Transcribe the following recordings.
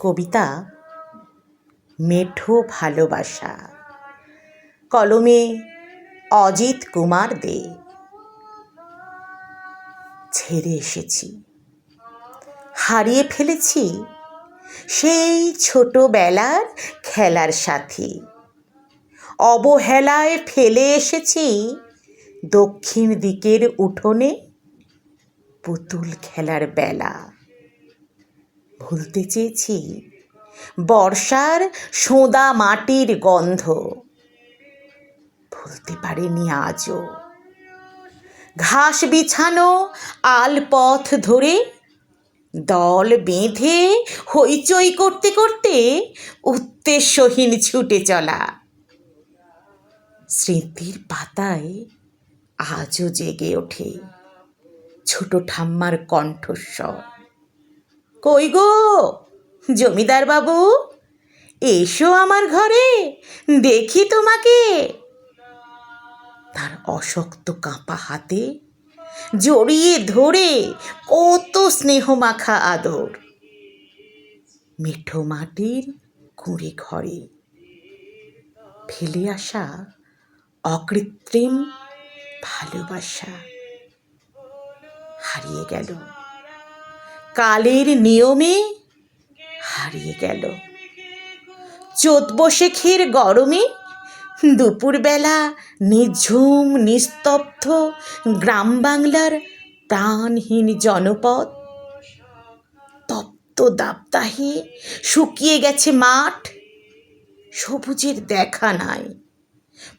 কবিতা, মেঠো ভালোবাসা। কলমে অজিত কুমার দে। ছেড়ে এসেছি। হারিয়ে ফেলেছি সেই ছোটবেলার খেলার সাথী। অবহেলায় ফেলে এসেছি দক্ষিণ দিকের উঠোনে পুতুল খেলার বেলা। ভুলতে চেয়েছি। বর্ষার সোঁদা মাটির গন্ধ। ভুলতে পারিনি আজও। ঘাস বিছানো আলপথ ধরে দল বেঁধে হইচই করতে করতে উদ্দেশ্যহীন ছুটে চলা। স্মৃতির পাতায় আজও জেগে ওঠে ছোট ঠাম্মার কণ্ঠস্বর। কই গো? জমিদার বাবু, এসো আমার ঘরে, দেখি তোমাকে। তার অশক্ত কাঁপা হাতে জড়িয়ে ধরে কত স্নেহ মাখা আদর। মিঠো মাটির কুঁড়ে ঘরে ফেলে আসা অকৃত্রিম ভালোবাসা হারিয়ে গেল। কালের নিয়মে হারিয়ে গেল। চোদ বসেখের গরমে দুপুরবেলা নিঝুম, নিস্তব্ধ গ্রাম বাংলার প্রাণহীন জনপদ। তপ্ত দাবদাহে শুকিয়ে গেছে মাঠ। সবুজের দেখা নাই।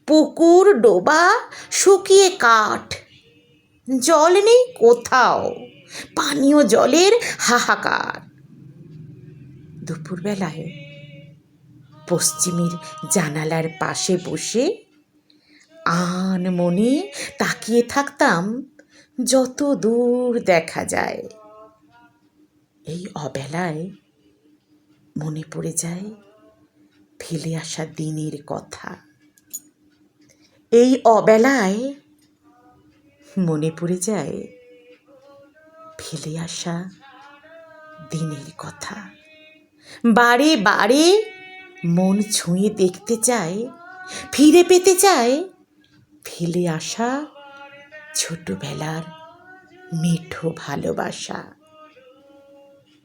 পুকুর, ডোবা, শুকিয়ে কাঠ। জল নেই কোথাও। পানীয় জলের হাহাকার। দুপুরবেলায় পশ্চিমের জানালার পাশে বসে আন মনে তাকিয়ে থাকতাম, যত দূর দেখা যায়। এই অবেলায় মনে পড়ে যায় ফেলে আসা দিনের কথা। এই অবেলায় মনে পড়ে যায় ফেলে আসা দিনের কথা। বারে বারে মন ছুঁয়ে দেখতে চায় ফিরে পেতে চায় ফেলে আসা ছোটবেলার মিঠো ভালোবাসা।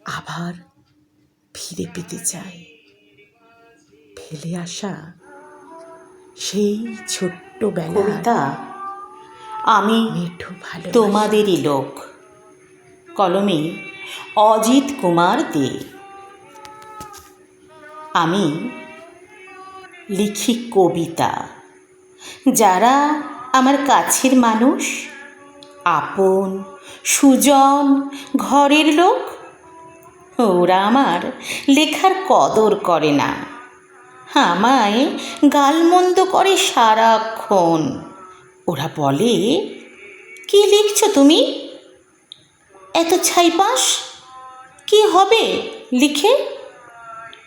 আবার ফিরে পেতে চায় ফেলে আসা সেই ছোট্টবেলা আমি মিঠো ভালো তোমাদেরই লোক। কলমে অজিত কুমার দে। আমি লিখি কবিতা। যারা আমার কাছের মানুষ, আপন, সুজন, ঘরের লোক, ওরা আমার লেখার কদর করে না। আমায় গালমন্দ করে সারাক্ষণ। ওরা বলে, কি লিখছো তুমি? এত ছাইপাস কি হবে লিখে?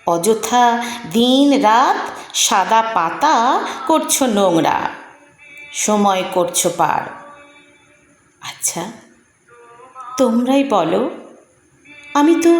অযথা দিন রাত সাদা পাতা করছ নোংরা, সময় করছ পার। আচ্ছা তোমরাই বলো, আমি তো